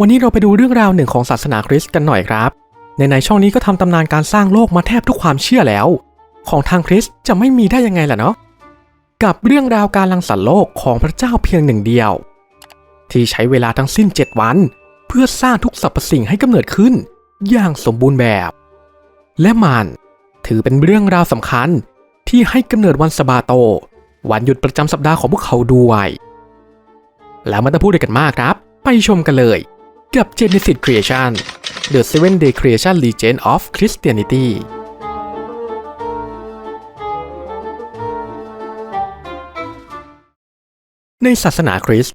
วันนี้เราไปดูเรื่องราวหนึ่งของศาสนาคริสต์กันหน่อยครับ ในในช่องนี้ก็ทำตำนานการสร้างโลกมาแทบทุกความเชื่อแล้ว ของทางคริสต์จะไม่มีได้ยังไงล่ะเนาะ กับเรื่องราวการลังสรรค์โลกของพระเจ้าเพียงหนึ่งเดียว ที่ใช้เวลาทั้งสิ้น 7 วัน เพื่อสร้างทุกสรรพสิ่งให้กำเนิดขึ้น อย่างสมบูรณ์แบบ และมันถือเป็นเรื่องราวสำคัญที่ให้กำเนิดวันสบาโต วันหยุดประจำสัปดาห์ของพวกเขาด้วย แล้วมันจะพูดอะไรกันมากครับ ไปชมกันเลย กับ Genesis Creation The Seven Day Creation Legend of Christianity ในศาสนาคริสต์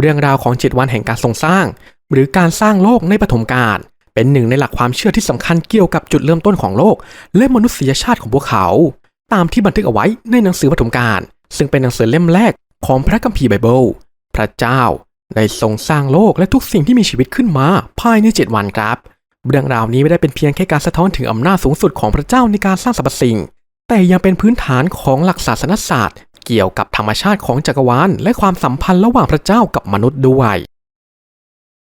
เรื่องราวของ7วันแห่งการทรงสร้าง หรือการสร้างโลกในปฐมกาลเป็นหนึ่งในหลักความเชื่อที่สำคัญเกี่ยวกับจุดเริ่มต้นของโลก และมนุษยชาติของพวกเขา ตามที่บันทึกเอาไว้ในหนังสือปฐมกาลซึ่งเป็นหนังสือเล่มแรกของพระคัมภีร์ไบเบิล พระเจ้า ได้ทรงสร้างโลกและทุกสิ่งที่มีชีวิตขึ้นมา ภายใน 7 วันครับ เรื่องราวนี้ไม่ได้เป็นเพียงแค่การสะท้อนถึงอำนาจสูงสุดของพระเจ้าในการสร้างสรรพสิ่ง แต่ยังเป็นพื้นฐานของหลักศาสนศาสตร์ เกี่ยวกับธรรมชาติของจักรวาลและความสัมพันธ์ระหว่างพระเจ้ากับมนุษย์ด้วย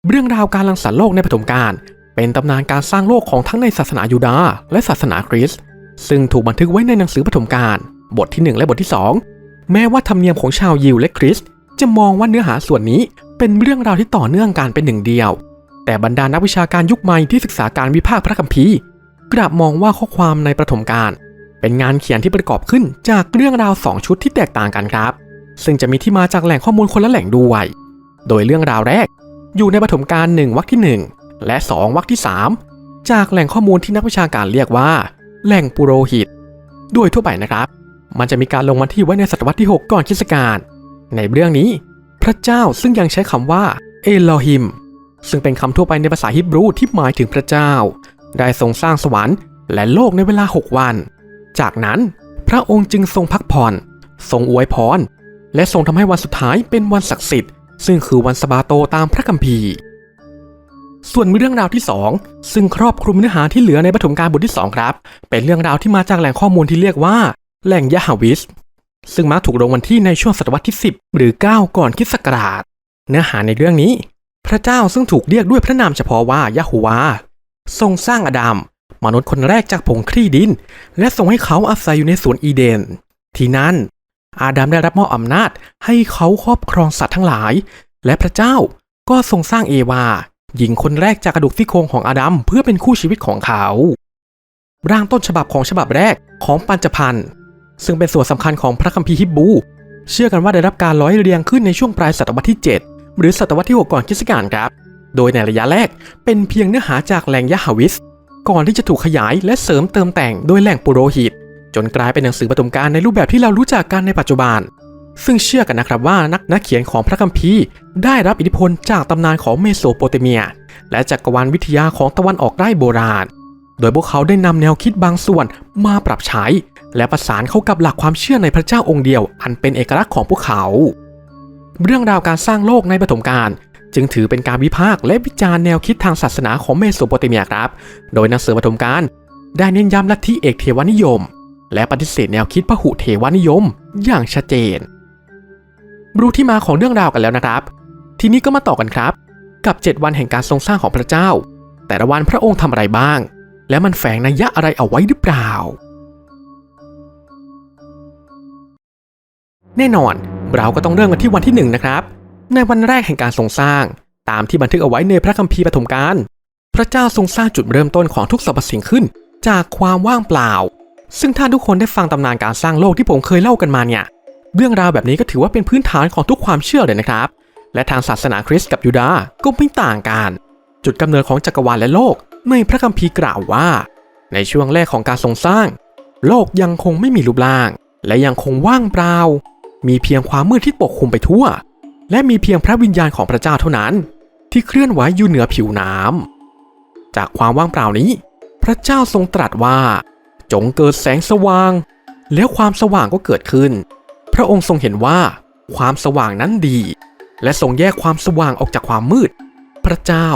เรื่องราวการรังสรรค์โลกในปฐมกาลเป็นตำนานการสร้างโลกของทั้งในศาสนายูดาห์และศาสนาคริสต์ซึ่งถูกบันทึกไว้ในหนังสือปฐมกาลบทที่ 1 และบทที่ 2 แม้ว่าธรรมเนียมของชาวยิวและคริสต์ จะมองว่าเนื้อหาส่วนนี้เป็นเรื่องราวที่ต่อเนื่องกันเป็นหนึ่งเดียว แต่บรรดานักวิชาการยุคใหม่ที่ศึกษาการวิพากษ์พระคัมภีร์กลับมองว่าข้อความในปฐมกาลเป็นงานเขียนที่ประกอบขึ้นจากเรื่องราวสองชุดที่แตกต่างกันครับ ซึ่งจะมีที่มาจากแหล่งข้อมูลคนละแหล่งด้วย โดยเรื่องราวแรก อยู่ในปฐมกาลหนึ่งวรรคที่ 1 และ 2วรรคที่ 3 จากแหล่งข้อมูลที่นักวิชาการเรียกว่า แหล่งปุโรหิตโดยทั่วไปนะครับ มันจะมีการลงวันที่ไว้ในศตวรรษที่ 6 ก่อนคริสตกาล ในเรื่องนี้ พระเจ้าซึ่งยังใช้คำว่าเอโลฮิมซึ่งเป็นคำทั่วไปในภาษาฮิบรูที่หมายถึงพระเจ้า ได้ทรงสร้างสวรรค์และโลกในเวลา 6 วัน จากนั้นพระองค์จึงทรงพักผ่อน ทรงอวยพร และทรงทำให้วันสุดท้ายเป็นวันศักดิ์สิทธิ์ ซึ่งคือวันสบาโตตามพระคัมภีร์ ส่วนเรื่องราวที่ 2 ซึ่งครอบคลุมเนื้อหาที่เหลือในปฐมกาลบทที่ 2 ครับ เป็นเรื่องราวที่มาจากแหล่งข้อมูลที่เรียกว่า แหล่งยะฮาวิส ซึ่งมักถูกลงวันที่ในช่วงศตวรรษที่ 10 หรือ 9 ก่อนคริสต์ศักราช เนื้อหาในเรื่องนี้ พระเจ้าซึ่งถูกเรียกด้วยพระนามเฉพาะว่ายะฮูวา ทรงสร้างอาดัมมนุษย์คนแรกจากผงคลี่ดิน และทรงให้เขาอาศัยอยู่ในสวนอีเดน ที่นั่น อาดัมได้รับมอบอำนาจให้เขาครอบครองสัตว์ทั้งหลาย และพระเจ้าก็ทรงสร้างเอวา หญิงคนแรกจากกระดูกซี่โครงของอาดัมเพื่อเป็นคู่ชีวิตของเขา ร่างต้นฉบับของฉบับแรกของปัญจพันธ์ ซึ่งเป็นส่วนสำคัญของพระคัมภีร์ฮิบู เชื่อกันว่าได้รับการร้อยเรียงขึ้นในช่วงปลายศตวรรษที่ 7 หรือศตวรรษที่ 6 ก่อนคริสตกาลครับ โดยในระยะแรกเป็นเพียงเนื้อหาจากแหล่งยะฮาวิส ก่อนที่จะถูกขยายและเสริมเติมแต่งโดยแหล่งปุโรหิต จนกลายเป็นหนังสือปฐมกาลในรูปแบบที่เรารู้จักกันในปัจจุบัน ซึ่งเชื่อกันนะครับว่านักนักเขียนของพระคัมภีร์ ได้รับอิทธิพลจากตำนานของเมโสโปเตเมีย และจักรวาลวิทยาของตะวันออกใต้โบราณ โดยพวกเขาได้นำแนวคิดบางส่วนมาปรับใช้ และประสานเข้ากับหลักความเชื่อในพระเจ้าองค์เดียว อันเป็นเอกลักษณ์ของพวกเขา เรื่องราวการสร้างโลกในปฐมกาลจึงถือเป็นการวิพากษ์และวิจารณ์แนวคิดทางศาสนาของเมโสโปเตเมียครับ โดยหนังสือปฐมกาลได้เน้นย้ำลัทธิเอกเทวนิยม และปฏิเสธแนวคิดพหุเทวนิยม อย่างชัดเจน รู้ที่มาของเรื่องราวกันแล้วนะครับ ทีนี้ก็มาต่อกันครับ กับ 7 วันแห่งการทรงสร้างของพระเจ้า แต่ละวันพระองค์ทำอะไรบ้าง และมันแฝงนัยยะอะไรเอาไว้หรือเปล่า แน่นอน เราก็ต้องเริ่มกันที่วันที่หนึ่งนะครับ ในวันแรกแห่งการทรงสร้าง ตามที่บันทึกเอาไว้ในพระคัมภีร์ปฐมกาล พระเจ้าทรงสร้างจุดเริ่มต้นของทุกสรรพสิ่งขึ้น จากความว่างเปล่า ซึ่งถ้าทุกคนได้ฟังตำนานการสร้างโลกที่ผมเคยเล่ากันมาเนี่ย เรื่องราวแบบนี้ก็ถือว่าเป็นพื้นฐานของทุกความเชื่อเลยนะครับ และทางศาสนาคริสต์กับยูดาห์ก็ไม่ต่างกัน จุดกำเนิดของจักรวาลและโลก ในพระคัมภีร์กล่าวว่า ในช่วงแรกของการทรงสร้าง โลกยังคงไม่มีรูปร่าง และยังคงว่างเปล่า มีเพียงความมืดที่ปกคลุมไปทั่ว และมีเพียงพระวิญญาณของพระเจ้าเท่านั้น ที่เคลื่อนไหวอยู่เหนือผิวน้ำจากความว่างเปล่านี้ พระเจ้าทรงตรัสว่า จงเกิดแสงสว่าง แล้วความสว่างก็เกิดขึ้น พระองค์ทรงเห็นว่า ความสว่างนั้นดี และทรงแยกความสว่างออกจากความมืด พระเจ้า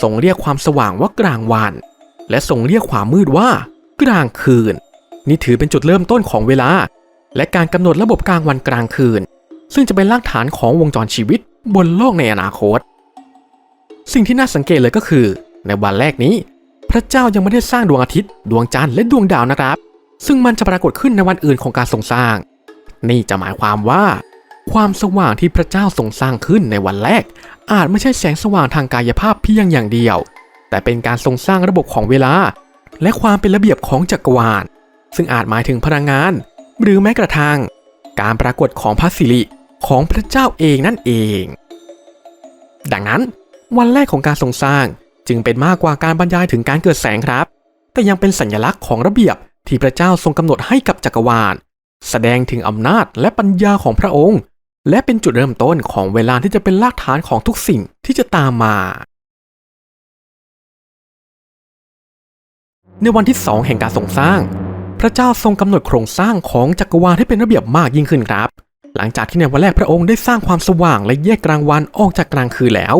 ทรงเรียกความสว่างว่ากลางวัน และทรงเรียกความมืดว่ากลางคืน นี่ถือเป็นจุดเริ่มต้นของเวลา และการกำหนดระบบกลางวันกลางคืน ซึ่งจะเป็นรากฐานของวงจรชีวิตบนโลกในอนาคต สิ่งที่น่าสังเกตเลยก็คือ ในวันแรกนี้ พระเจ้ายังไม่ได้สร้างดวงอาทิตย์ ดวงจันทร์และดวงดาวนะครับ ซึ่งมันจะปรากฏขึ้นในวันอื่นของการทรงสร้าง นี่จะหมายความว่า ความสว่างที่พระเจ้าทรงสร้างขึ้นในวันแรก อาจไม่ใช่แสงสว่างทางกายภาพเพียงอย่างเดียว แต่เป็นการทรงสร้างระบบของเวลา และความเป็นระเบียบของจักรวาล ซึ่งอาจหมายถึงพลังงาน หรือแม้กระทั่งการปรากฏของพระสิริของพระเจ้าเองนั่นเอง ดังนั้นวันแรกของการทรงสร้างจึงเป็นมากกว่าการบรรยายถึงการเกิดแสงครับ แต่ยังเป็นสัญลักษณ์ของระเบียบที่พระเจ้าทรงกำหนดให้กับจักรวาล แสดงถึงอำนาจและปัญญาของพระองค์ และเป็นจุดเริ่มต้นของเวลาที่จะเป็นรากฐานของทุกสิ่งที่จะตามมา ในวันที่สองแห่งการทรงสร้าง พระเจ้าทรงกำหนดโครงสร้างของจักรวาลให้เป็นระเบียบมากยิ่งขึ้นครับ หลังจากที่ในวันแรกพระองค์ได้สร้างความสว่างและแยกกลางวันออกจากกลางคืนแล้ว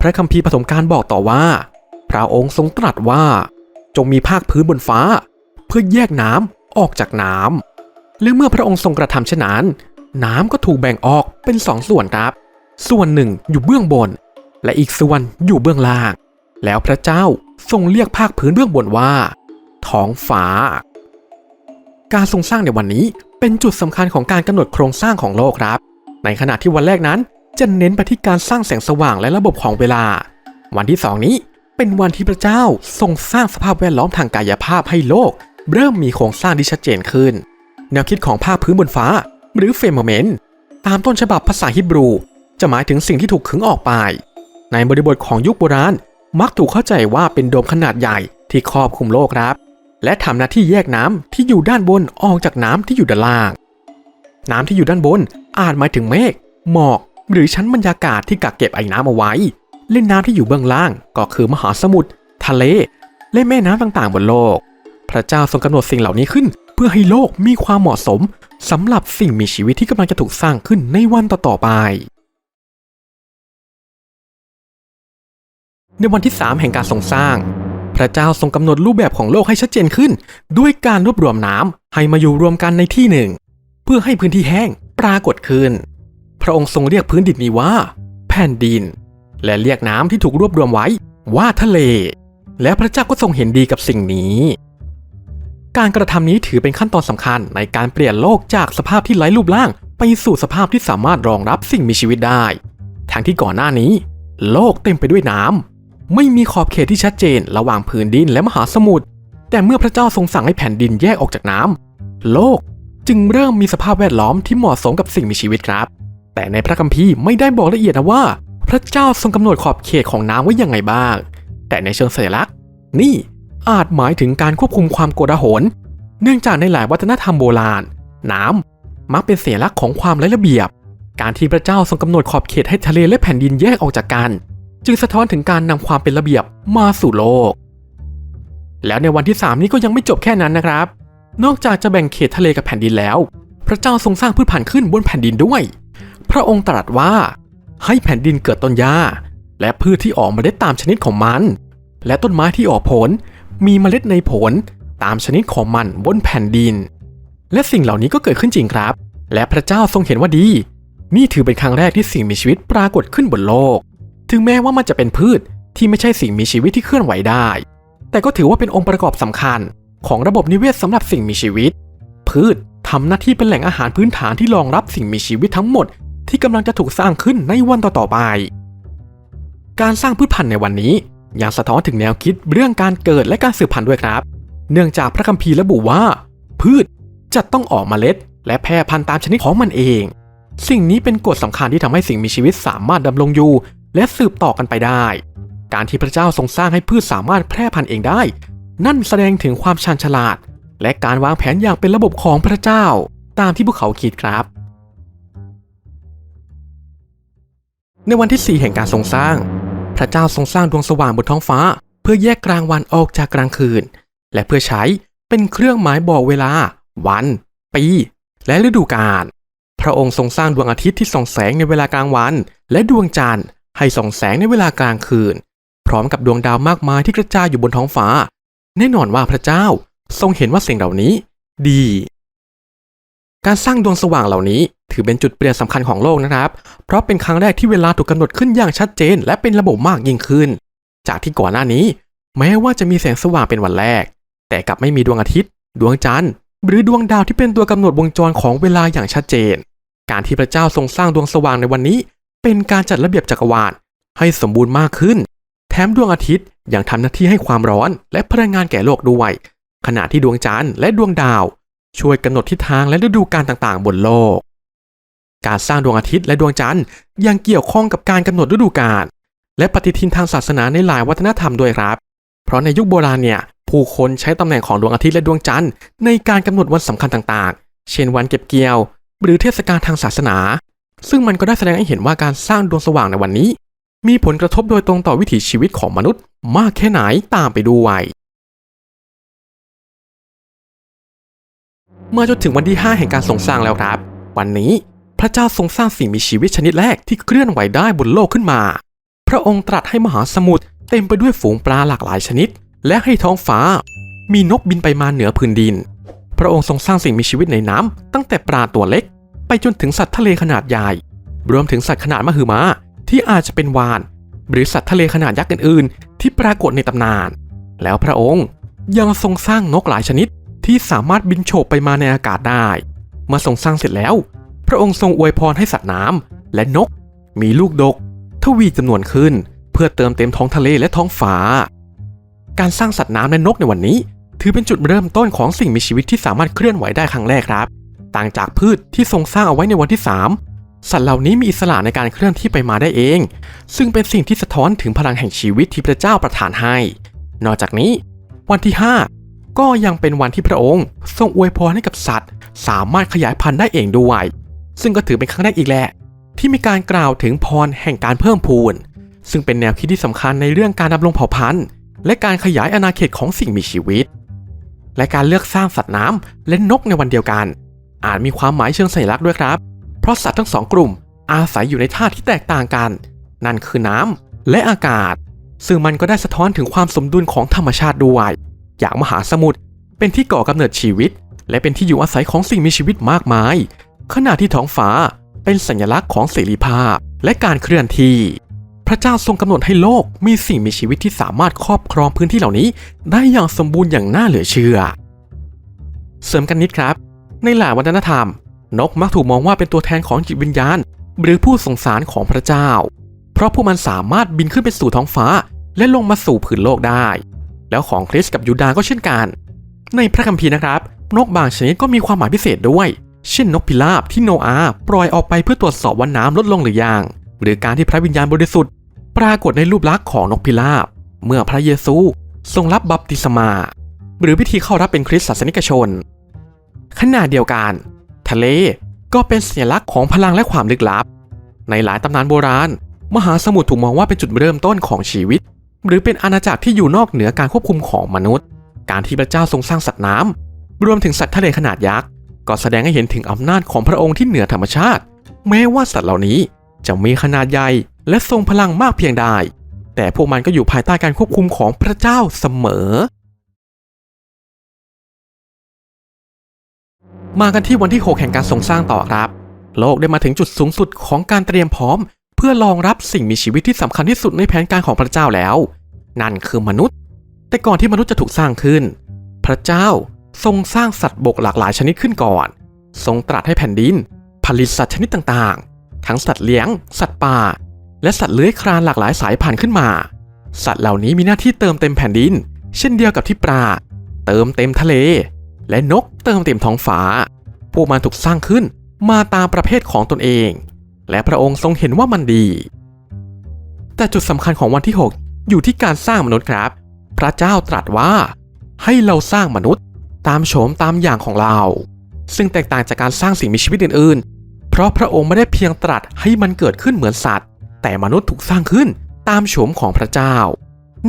พระคัมภีร์ปฐมกาลบอกต่อว่า พระองค์ทรงตรัสว่า จงมีภาคพื้นบนฟ้า เพื่อแยกน้ำออกจากน้ำและเมื่อพระองค์ทรงกระทำเช่นนั้น น้ำก็ถูกแบ่งออกเป็นสองส่วนครับ ส่วนหนึ่งอยู่เบื้องบน และอีกส่วนอยู่เบื้องล่าง แล้วพระเจ้าทรงเรียกภาคพื้นเบื้องบนว่าท้องฟ้า การทรงสร้างในวันนี้เป็นจุดสำคัญของการกำหนดโครงสร้างของโลกครับ ในขณะที่วันแรกนั้นจะเน้นไปที่การสร้างแสงสว่างและระบบของเวลา วันที่สองนี้เป็นวันที่พระเจ้าทรงสร้างสภาพแวดล้อมทางกายภาพให้โลก เริ่มมีโครงสร้างที่ชัดเจนขึ้น แนวคิดของภาคพื้นบนฟ้า หรือเฟมเมนต์ตามต้นฉบับภาษาฮิบรู จะหมายถึงสิ่งที่ถูกขึงออกไป ในบริบทของยุคโบราณ มักถูกเข้าใจว่าเป็นโดมขนาดใหญ่ที่ครอบคลุมโลกครับ และทำหน้าที่แยกน้ำที่อยู่ด้านบนออกจากน้ำที่อยู่ด้านล่าง น้ำที่อยู่ด้านบนอาจหมายถึงเมฆหมอก หรือชั้นบรรยากาศที่กักเก็บไอ้น้ำเอาไว้ เล่นน้ำที่อยู่เบื้องล่างก็คือมหาสมุทรทะเล และแม่น้ำต่างๆ บนโลก พระเจ้าทรงกำหนดสิ่งเหล่านี้ขึ้น เพื่อให้โลกมีความเหมาะสมสำหรับสิ่งมีชีวิตที่กำลังจะถูกสร้างขึ้นในวันต่อๆไปในวันที่ 3 แห่งการทรงสร้าง พระเจ้าทรงกำหนดรูปแบบของโลกให้ชัดเจนขึ้น ด้วยการรวบรวมน้ำให้มาอยู่รวมกันในที่หนึ่ง เพื่อให้พื้นที่แห้งปรากฏขึ้น พระองค์ทรงเรียกพื้นดินนี้ว่า แผ่นดิน และเรียกน้ำที่ถูกรวบรวมไว้ว่าทะเล และพระเจ้าก็ทรงเห็นดีกับสิ่งนี้ การกระทำนี้ถือเป็นขั้นตอนสำคัญในการเปลี่ยนโลกจากสภาพที่ไร้รูปร่าง ไปสู่สภาพที่สามารถรองรับสิ่งมีชีวิตได้ ทั้งที่ก่อนหน้านี้ โลกเต็มไปด้วยน้ำ ไม่มีขอบเขตที่ชัดเจนระหว่างพื้นดินและมหาสมุทร แต่เมื่อพระเจ้าทรงสั่งให้แผ่นดินแยกออกจากน้ำโลกจึงเริ่มมีสภาพแวดล้อมที่เหมาะสมกับสิ่งมีชีวิตครับ แต่ในพระคัมภีร์ไม่ได้บอกละเอียดนะว่า พระเจ้าทรงกำหนดขอบเขตของน้ำไว้ยังไงบ้าง แต่ในเชิงสัญลักษณ์ นี่อาจหมายถึงการควบคุมความโกลาหล เนื่องจากในหลายวัฒนธรรมโบราณ น้ำมักเป็นสัญลักษณ์ของความไร้ระเบียบ การที่พระเจ้าทรงกำหนดขอบเขตให้ทะเลและแผ่นดินแยกออกจากกัน จึงสะท้อนถึงการนำความเป็นระเบียบมาสู่โลก แล้วในวันที่ 3 นี้ก็ยังไม่จบแค่นั้นนะครับ นอกจากจะแบ่งเขตทะเลกับแผ่นดินแล้ว พระเจ้าทรงสร้างพืชพันธุ์ขึ้นบนแผ่นดินด้วย พระองค์ตรัสว่า ให้แผ่นดินเกิดต้นหญ้า และพืชที่ออกมล็ดตามชนิดของมัน และต้นไม้ที่ออกผล มีเมล็ดในผลตามชนิดของมันบนแผ่นดิน และสิ่งเหล่านี้ก็เกิดขึ้นจริงครับ และพระเจ้าทรงเห็นว่าดี นี่ถือเป็นครั้งแรกที่สิ่งมีชีวิตปรากฏขึ้นบนโลก ถึงแม้ว่ามันจะเป็นพืชที่ไม่ใช่สิ่งมีชีวิตที่เคลื่อนไหวได้ แต่ก็ถือว่าเป็นองค์ประกอบสำคัญ ของระบบนิเวศสำหรับสิ่งมีชีวิต พืชทำหน้าที่เป็นแหล่งอาหารพื้นฐานที่รองรับสิ่งมีชีวิตทั้งหมด ที่กำลังจะถูกสร้างขึ้นในวันต่อๆไป การสร้างพืชพันธุ์ในวันนี้ยังสะท้อนถึงแนวคิดเรื่องการเกิดและการสืบพันธุ์ด้วยครับ เนื่องจากพระคัมภีร์ระบุว่า พืชจะต้องออกมเมล็ด และแพร่พันธุ์ตามชนิดของมันเอง สิ่งนี้เป็นกฎสำคัญที่ทำให้สิ่งมีชีวิตสามารถดำรงอยู่ และสืบต่อกันไปได้ การที่พระเจ้าทรงสร้างให้พืชสามารถแพร่พันธุ์เองได้ นั่นแสดงถึงความชาญฉลาด และการวางแผนอย่างเป็นระบบของพระเจ้า ตามที่พวกเขาคิดครับ ในวันที่ 4 แห่งการทรงสร้าง พระเจ้าทรงสร้างดวงสว่างบนท้องฟ้า เพื่อแยกกลางวันออกจากกลางคืน และเพื่อใช้เป็นเครื่องหมายบอกเวลา วัน ปี และฤดูกาลพระองค์ทรงสร้างดวงอาทิตย์ที่ส่องแสงในเวลากลางวัน และดวงจันทร์ ให้ส่องแสงในเวลากลางคืน พร้อมกับดวงดาวมากมายที่กระจายอยู่บนท้องฟ้า แน่นอนว่าพระเจ้าทรงเห็นว่าสิ่งเหล่านี้ ดี การสร้างดวงสว่างเหล่านี้ ถือเป็นจุดเปลี่ยนสำคัญของโลกนะครับ เพราะเป็นครั้งแรกที่เวลาถูกกำหนดขึ้นอย่างชัดเจน และเป็นระบบมากยิ่งขึ้น จากที่ก่อนหน้านี้ แม้ว่าจะมีแสงสว่างเป็นวันแรก แต่กลับไม่มีดวงอาทิตย์ ดวงจันทร์ หรือดวงดาวที่เป็นตัวกำหนดวงจรของเวลาอย่างชัดเจน การที่พระเจ้าทรงสร้างดวงสว่างในวันนี้ เป็นการจัดระเบียบจักรวาลให้สมบูรณ์มากขึ้น แถมดวงอาทิตย์ยังทำหน้าที่ให้ความร้อนและพลังงานแก่โลกด้วย ขณะที่ดวงจันทร์และดวงดาว ช่วยกำหนดทิศทางและฤดูกาลต่างๆ บนโลก การสร้างดวงอาทิตย์และดวงจันทร์ยังเกี่ยวข้องกับการกำหนดฤดูกาลและปฏิทินทางศาสนาในหลายวัฒนธรรมด้วยครับ เพราะในยุคโบราณเนี่ยผู้คนใช้ตำแหน่งของดวงอาทิตย์และดวงจันทร์ในการกำหนดวันสำคัญต่างๆ เช่นวันเก็บเกี่ยว หรือเทศกาลทางศาสนา ซึ่งมันก็ได้แสดงให้เห็นว่าการสร้างดวงสว่างในวันนี้ มีผลกระทบโดยตรงต่อวิถีชีวิตของมนุษย์ มากแค่ไหนตามไปด้วย เมื่อจนถึงวันที่ 5 แห่งการทรงสร้างแล้วครับ วันนี้พระเจ้าทรงสร้างสิ่งมีชีวิตชนิดแรกที่เคลื่อนไหวได้บนโลกขึ้นมา พระองค์ตรัสให้มหาสมุทรเต็มไปด้วยฝูงปลาหลากหลายชนิด และให้ท้องฟ้า มีนกบินไปมาเหนือพื้นดิน พระองค์ทรงสร้างสิ่งมีชีวิตในน้ำตั้งแต่ปลาตัวเล็ก ไปจนถึงสัตว์ทะเลขนาดใหญ่ รวมถึงสัตว์ขนาดมหึมาที่อาจจะเป็นวาฬหรือสัตว์ทะเลขนาดยักษ์อื่นๆ ที่ปรากฏในตำนาน แล้วพระองค์ยังทรงสร้างนกหลายชนิดที่สามารถบินโฉบไปมาในอากาศได้ เมื่อทรงสร้างเสร็จแล้ว พระองค์ทรงอวยพรให้สัตว์น้ำและนก มีลูกดก ทวีจำนวนขึ้น เพื่อเติมเต็มท้องทะเลและท้องฟ้า การสร้างสัตว์น้ำและนกในวันนี้ ถือเป็นจุดเริ่มต้นของสิ่งมีชีวิตที่สามารถเคลื่อนไหวได้ครั้งแรกครับ ต่างจากพืชที่ทรงสร้างเอาไว้ในวันที่ 3 สัตว์เหล่านี้มีอิสระในการเคลื่อนที่ไปมาได้เอง ซึ่งเป็นสิ่งที่สะท้อนถึงพลังแห่งชีวิตที่พระเจ้าประทานให้ นอกจากนี้ วันที่ 5 ก็ยังเป็นวันที่พระองค์ ทรงอวยพรให้กับสัตว์ สามารถขยายพันธุ์ได้เองด้วย ซึ่งก็ถือเป็นครั้งแรกอีกแหละ ที่มีการกล่าวถึงพรแห่งการเพิ่มพูน ซึ่งเป็นแนวคิดที่สำคัญในเรื่องการดำรงเผ่าพันธุ์ และการขยายอาณาเขตของสิ่งมีชีวิต และการเลือกสร้างสัตว์น้ำและนกในวันเดียวกัน อาจมีความหมายเชิงสัญลักษณ์ด้วยครับ เพราะสัตว์ทั้งสองกลุ่ม อาศัยอยู่ในท่าที่แตกต่างกัน นั่นคือน้ำและอากาศ ซึ่งมันก็ได้สะท้อนถึงความสมดุลของธรรมชาติด้วย อย่างมหาสมุทรเป็นที่ก่อกำเนิดชีวิต และเป็นที่อยู่อาศัยของสิ่งมีชีวิตมากมาย ขณะที่ท้องฟ้าเป็นสัญลักษณ์ของเสรีภาพและการเคลื่อนที่ พระเจ้าทรงกำหนดให้โลกมีสิ่งมีชีวิตที่สามารถครอบครองพื้นที่เหล่านี้ ได้อย่างสมบูรณ์อย่างน่าเหลือเชื่อ เสริมกันนิดครับ ในหลายวัฒนธรรม นกมักถูกมองว่าเป็นตัวแทนของจิตวิญญาณ หรือผู้สงสารของพระเจ้า เพราะพวกมันสามารถบินขึ้นไปสู่ท้องฟ้า และลงมาสู่ผืนโลกได้ แล้วของคริสกับยูดาห์ก็เช่นกัน ในพระคัมภีร์นะครับ นกบางชนิดก็มีความหมายพิเศษด้วย เช่นนกพิราบที่โนอาปล่อยออกไปเพื่อตรวจสอบว่าน้ำลดลงหรือยัง หรือการที่พระวิญญาณบริสุทธิ์ ปรากฏในรูปลักษณ์ของนกพิราบ เมื่อพระเยซูทรงรับบัพติศมา หรือพิธีเข้ารับเป็นคริสต์ศาสนิกชน ขณะเดียวกัน ทะเลก็เป็นสัญลักษณ์ของพลังและความลึกลับ ในหลายตำนานโบราณ มหาสมุทรถูกมองว่าเป็นจุดเริ่มต้นของชีวิต หรือเป็นอาณาจักรที่อยู่นอกเหนือการควบคุมของมนุษย์ การที่พระเจ้าทรงสร้างสัตว์น้ำรวมถึงสัตว์ทะเลขนาดยักษ์ก็แสดงให้เห็นถึงอำนาจของพระองค์ที่เหนือธรรมชาติ แม้ว่าสัตว์เหล่านี้จะมีขนาดใหญ่และทรงพลังมากเพียงใดแต่พวกมันก็อยู่ภายใต้การควบคุมของพระเจ้าเสมอ มากันที่วันที่ 6 แห่งการทรงสร้างต่อครับ โลกได้มาถึงจุดสูงสุดของการเตรียมพร้อม เพื่อรองรับสิ่งมีชีวิตที่สำคัญที่สุดในแผนการของพระเจ้าแล้ว นั่นคือมนุษย์ แต่ก่อนที่มนุษย์จะถูกสร้างขึ้น พระเจ้าทรงสร้างสัตว์บกหลากหลายชนิดขึ้นก่อน ทรงตรัสให้แผ่นดิน ผลิตสัตว์ชนิดต่างๆ ทั้งสัตว์เลี้ยง สัตว์ป่า และสัตว์เลื้อยคลานหลากหลายสายพันธุ์ขึ้นมา สัตว์เหล่านี้มีหน้าที่เติมเต็มแผ่นดิน เช่นเดียวกับที่ปลาเติมเต็มทะเล และนก เติมเต็มท้องฟ้า พวกมันถูกสร้างขึ้นมาตามประเภทของตนเอง และพระองค์ทรงเห็นว่ามันดี แต่จุดสำคัญของวันที่ 6 อยู่ที่การสร้างมนุษย์ครับ พระเจ้าตรัสว่า ให้เราสร้างมนุษย์ตามโฉมตามอย่างของเรา ซึ่งแตกต่างจากการสร้างสิ่งมีชีวิตอื่นๆ เพราะพระองค์ไม่ได้เพียงตรัสให้มันเกิดขึ้นเหมือนสัตว์ แต่มนุษย์ถูกสร้างขึ้นตามโฉมของพระเจ้า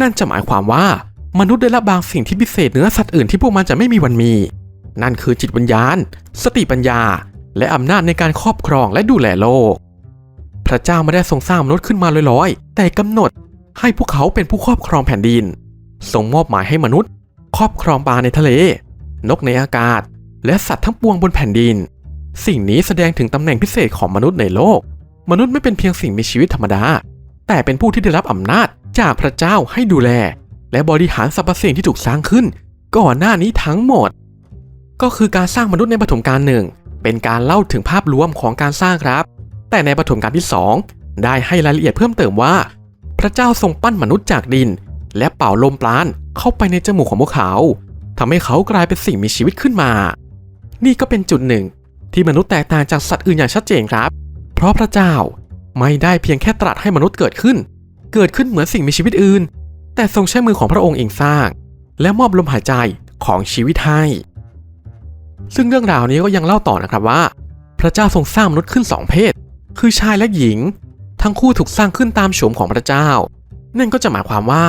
นั่นจะหมายความว่ามนุษย์ได้รับบางสิ่งที่พิเศษเหนือสัตว์อื่นที่พวกมันจะไม่มีวันมี นั่นคือจิตวิญญาณ สติปัญญา และอำนาจในการครอบครองและดูแลโลก พระเจ้าไม่ได้ทรงสร้างมนุษย์ขึ้นมาลอยๆ แต่กำหนดให้พวกเขาเป็นผู้ครอบครองแผ่นดิน ทรงมอบหมายให้มนุษย์ ครอบครองปลาในทะเล นกในอากาศ และสัตว์ทั้งปวงบนแผ่นดิน สิ่งนี้แสดงถึงตำแหน่งพิเศษของมนุษย์ในโลก มนุษย์ไม่เป็นเพียงสิ่งมีชีวิตธรรมดา แต่เป็นผู้ที่ได้รับอำนาจจากพระเจ้าให้ดูแล และบริหารสรรพสิ่งที่ถูกสร้างขึ้น ก่อนหน้านี้ทั้งหมด ก็คือการสร้างมนุษย์ในปฐมกาลหนึ่งเป็นการเล่าถึงภาพรวมของการสร้างครับ แต่ในปฐมกาลที่สองได้ให้รายละเอียดเพิ่มเติมว่า พระเจ้าทรงปั้นมนุษย์จากดิน และเป่าลมปราณเข้าไปในจมูกของพวกเขาทำให้เขากลายเป็นสิ่งมีชีวิตขึ้นมา นี่ก็เป็นจุดหนึ่ง ที่มนุษย์แตกต่างจากสัตว์อื่นอย่างชัดเจนครับ เพราะพระเจ้าไม่ได้เพียงแค่ตรัสให้มนุษย์เกิดขึ้น เกิดขึ้นเหมือนสิ่งมีชีวิตอื่น แต่ทรงใช้มือของพระองค์เองสร้าง และมอบลมหายใจของชีวิตให้ ซึ่งเรื่องราวนี้ก็ยังเล่าต่อนะครับว่า พระเจ้าทรงสร้างมนุษย์ขึ้นสองเพศ คือชายและหญิง ทั้งคู่ถูกสร้างขึ้นตามโฉมของพระเจ้า นั่นก็จะหมายความว่า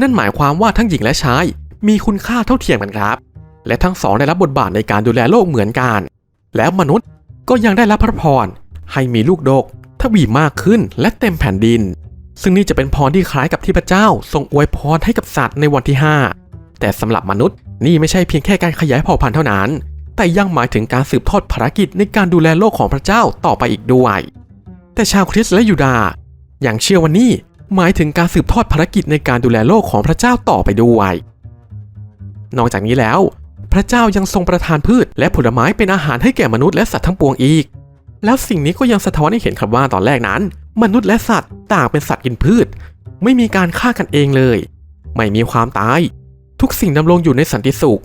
นั่นหมายความว่าทั้งหญิงและชายมีคุณค่าเท่าเทียมกันครับ และทั้งสองได้รับบทบาทในการดูแลโลกเหมือนกัน แล้วมนุษย์ก็ยังได้รับพระพรให้มีลูกดกทวีมากขึ้นและเต็มแผ่นดิน ซึ่งนี่จะเป็นพรที่คล้ายกับที่พระเจ้า ทรงอวยพรให้กับสัตว์ในวันที่ 5 แต่สำหรับมนุษย์นี่ไม่ใช่เพียงแค่การขยายเผ่าพันธุ์เท่านั้น แต่ยังหมายถึงการสืบทอดภารกิจในการดูแลโลกของพระเจ้าต่อไปอีกด้วย แต่ชาวคริสต์และยูดาห์อย่างเชื่อว่านี่หมายถึงการสืบทอดภารกิจในการดูแลโลกของพระเจ้าต่อไปด้วย นอกจากนี้แล้ว พระเจ้ายังทรงประทานพืชและผลไม้เป็นอาหารให้แก่มนุษย์และสัตว์ทั้งปวงอีก แล้วสิ่งนี้ก็ยังสะท้อนให้เห็นครับว่าตอนแรกนั้น มนุษย์และสัตว์ต่างเป็นสัตว์กินพืช ไม่มีการฆ่ากันเองเลย ไม่มีความตาย ทุกสิ่งดำรงอยู่ในสันติสุข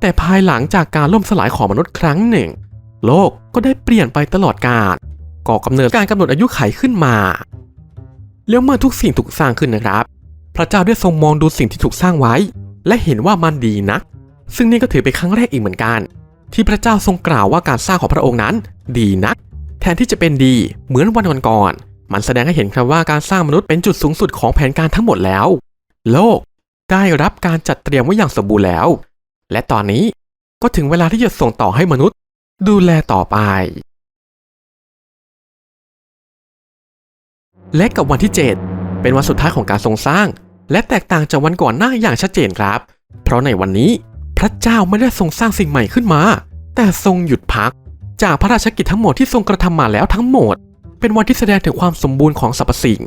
แต่ภายหลังจากการล่มสลายของมนุษย์ครั้งหนึ่ง โลกก็ได้เปลี่ยนไปตลอดกาลก่อกำเนิดการกำหนดอายุไขขึ้นมาแล้วเมื่อทุกสิ่งถูกสร้างขึ้นนะครับ พระเจ้าได้ทรงมองดูสิ่งที่ถูกสร้างไว้ และเห็นว่ามันดีนัก ซึ่งนี่ก็ถือเป็นครั้งแรกอีกเหมือนกัน ที่พระเจ้าทรงกล่าวว่าการสร้างของพระองค์นั้น ดีนัก แทนที่จะเป็นดีเหมือนวันก่อน มันแสดงให้เห็นครับว่าการสร้างมนุษย์เป็นจุดสูงสุดของแผนการทั้งหมดแล้ว โลกได้รับการจัดเตรียมไว้อย่างสมบูรณ์แล้ว และตอนนี้ก็ถึงเวลาที่จะส่งต่อให้มนุษย์ ดูแลต่อไป และกับวันที่ 7 เป็นวันสุดท้ายของการทรงสร้าง และแตกต่างจากวันก่อนหน้าอย่างชัดเจนครับ เพราะในวันนี้พระเจ้าไม่ได้ทรงสร้างสิ่งใหม่ขึ้นมา แต่ทรงหยุดพัก จากพระราชกิจทั้งหมดที่ทรงกระทำมาแล้วทั้งหมด เป็นวันที่แสดงถึงความสมบูรณ์ของสรรพสิ่ง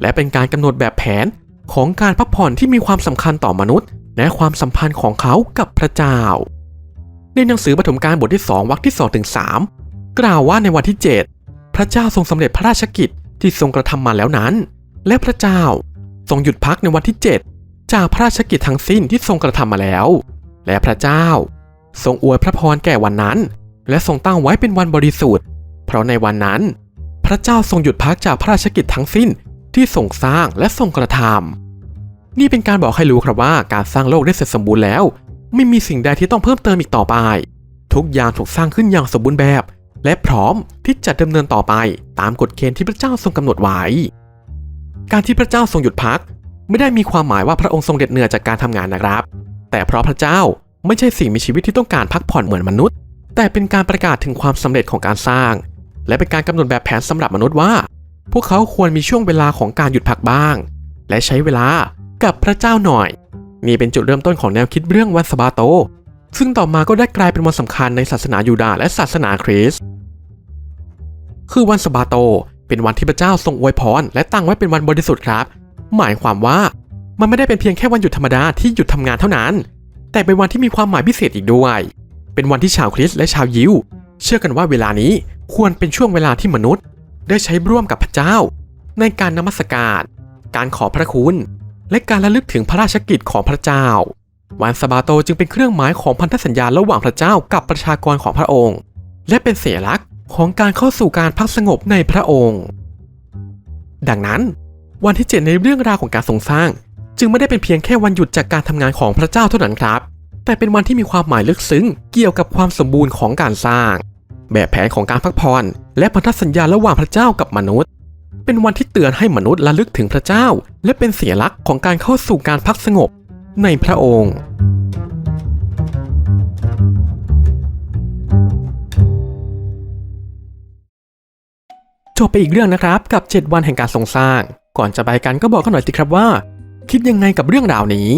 และเป็นการกำหนดแบบแผนของการพักผ่อนที่มีความสำคัญต่อมนุษย์ และความสัมพันธ์ของเขากับพระเจ้า ในหนังสือปฐมกาลบทที่ 2วรรคที่2ถึง3กล่าวว่าในวันที่ 7 พระเจ้าทรงสำเร็จพระราชกิจที่ทรงกระทำมาแล้วนั้น และพระเจ้าทรงหยุดพักในวันที่ 7 จากพระราชกิจทั้งสิ้นที่ทรงกระทำมาแล้ว และพระเจ้า ทรงอวยพระพรแก่วันนั้น และทรงตั้งไว้เป็นวันบริสุทธิ์ เพราะในวันนั้น พระเจ้าทรงหยุดพักจากพระราชกิจทั้งสิ้นที่ทรงสร้างและทรงกระทำ นี่เป็นการบอกให้รู้ครับว่าการสร้างโลกได้เสร็จสมบูรณ์แล้ว ไม่มีสิ่งใดที่ต้องเพิ่มเติมอีกต่อไป ทุกอย่างถูกสร้างขึ้นอย่างสมบูรณ์แบบ และพร้อมที่จะดำเนินต่อไปตามกฎเกณฑ์ที่พระเจ้าทรงกำหนดไว้ การที่พระเจ้าทรงหยุดพัก ไม่ได้มีความหมายว่าพระองค์ทรงเด็ดเหนื่อยจากการทำงานนะครับ แต่เพราะพระเจ้าไม่ใช่สิ่งมีชีวิตที่ต้องการพักผ่อนเหมือนมนุษย์ แต่เป็นการประกาศถึงความสำเร็จของการสร้าง และเป็นการกำหนดแบบแผนสำหรับมนุษย์ว่า พวกเขาควรมีช่วงเวลาของการหยุดพักบ้าง และใช้เวลา กับพระเจ้าหน่อย นี่เป็นจุดเริ่มต้นของแนวคิดเรื่องวันสบาโต ซึ่งต่อมาก็ได้กลายเป็นวันสำคัญในศาสนายูดาห์และศาสนาคริสต์คือวันสบาโต เป็นวันที่พระเจ้าทรงอวยพรและตั้งไว้เป็นวันบริสุทธิ์ครับ หมายความว่ามันไม่ได้เป็นเพียงแค่วันหยุดธรรมดาที่หยุดทำงานเท่านั้น แต่เป็นวันที่มีความหมายพิเศษอีกด้วย เป็นวันที่ชาวคริสต์และชาวยิว เชื่อกันว่าเวลานี้ควรเป็นช่วงเวลาที่มนุษย์ ได้ใช้ร่วมกับพระเจ้า ในการนมัสการ การขอพระคุณ และการระลึกถึงพระราชกิจของพระเจ้า วันสบาโตจึงเป็นเครื่องหมายของพันธสัญญาระหว่างพระเจ้ากับประชากรของพระองค์ และเป็นเสลักษณ์ของการเข้าสู่การพักสงบในพระองค์ ดังนั้น วันที่ 7 ในเรื่องราวของการทรงสร้าง จึงไม่ได้เป็นเพียงแค่วันหยุดจากการทำงานของพระเจ้าเท่านั้นครับ แต่เป็นวันที่มีความหมายลึกซึ้งเกี่ยวกับความสมบูรณ์ของการสร้าง แบบแผนของการพักผ่อนและพันธสัญญาระหว่างพระเจ้ากับมนุษย์ เป็นวันที่เตือนให้มนุษย์ระลึกถึงพระเจ้า และเป็นเสียลักษณ์ของการเข้าสู่การพักสงบในพระองค์จบไปอีกเรื่องนะครับกับ 7 วันแห่งการทรงสร้าง ก่อนจะไปกันก็บอกกันหน่อยสิครับว่า คิดยังไงกับเรื่องราวนี้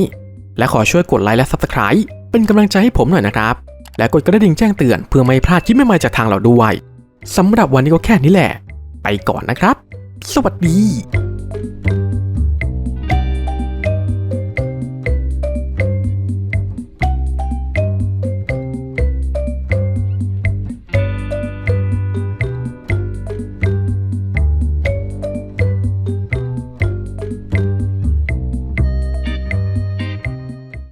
และขอช่วยกดไลค์และ Subscribe เป็นกำลังใจให้ผมหน่อยนะครับ และกดกระดิ่งแจ้งเตือนเพื่อไม่พลาดคลิปใหม่ๆจากทางเราด้วยสำหรับวันนี้ก็แค่นี้แหละ ไปก่อนนะครับ สวัสดี